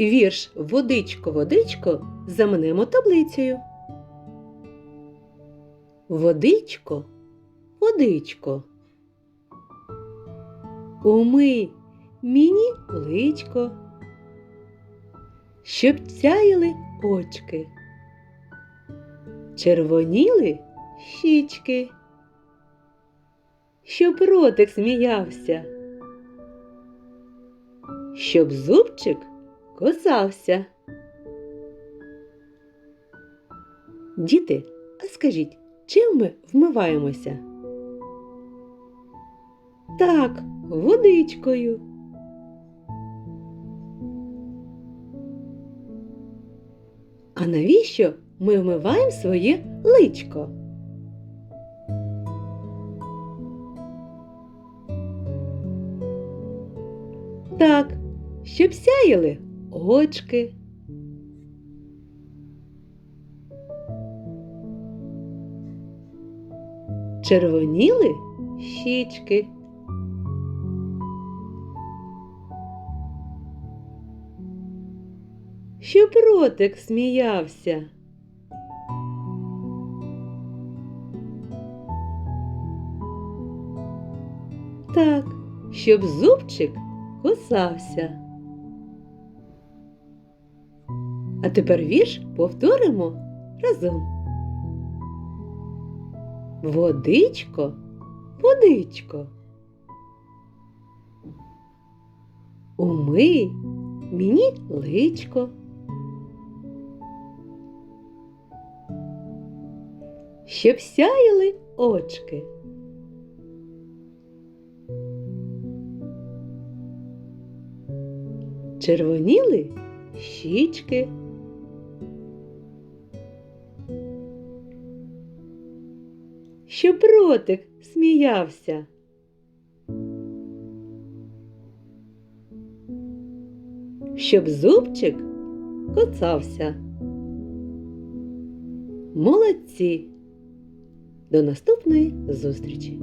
Вірш Водичко, водичко замнемо таблицею. Водичко, водичко. Умий мені личко, щоб цяяли очки, червоніли щічки, щоб ротик сміявся, щоб зубчик косався. Діти, а скажіть, чим ми вмиваємося? Так, водичкою. А навіщо ми вмиваємо своє личко? Так, щоб сяяли очки. Червоніли щічки. Щоб ротик сміявся. Так, щоб зубчик кусався. А тепер вірш повторимо разом. Водичко, водичко. Умий мені личко. Щоб сяяли очки. Червоніли щічки. Щоб ротик сміявся. Щоб зубчик коцався. Молодці! До наступної зустрічі!